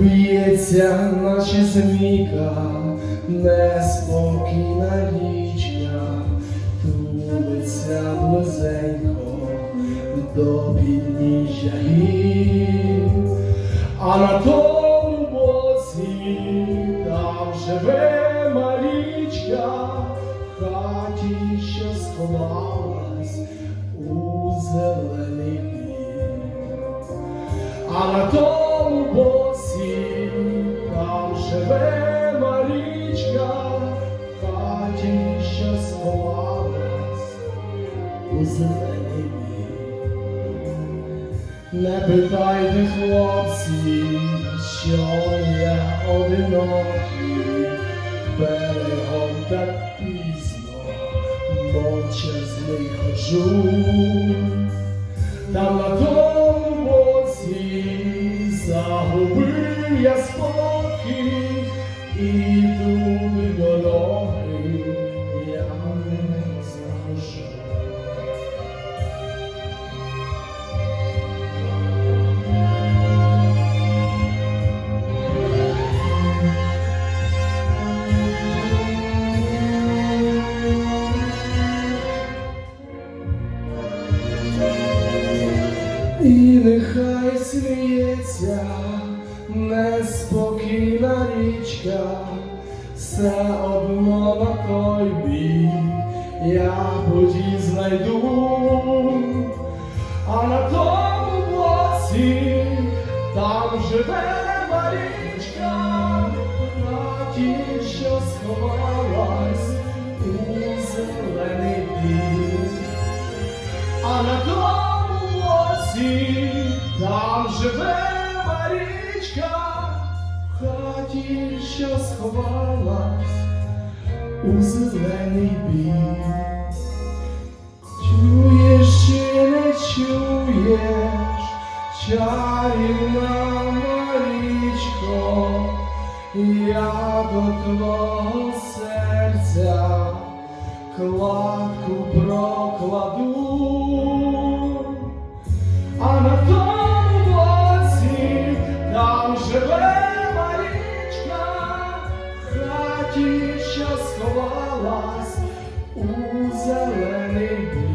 Б'ється, наче змійка, неспокійна річка, тулиться близенько до підніжжя гір. А на тому боці там живе Не питайте, хлопці, що я одинокий, берегом так пізно, мовчазний хожу. Там на тому боці загубив я спокій, і нехай сміється неспокійна річка, все одно на той бік я путі знайду, а на тому боці там живе Марічка, в хаті, що сховалась у зелений бік. А на тому боці там живе Марічка, в хаті, що сховалась у зелений бій. Чуєш чи не чуєш, чарівна Марічко, я до твого серця кладку прокладу. А на то. тіща сховалась у зелений.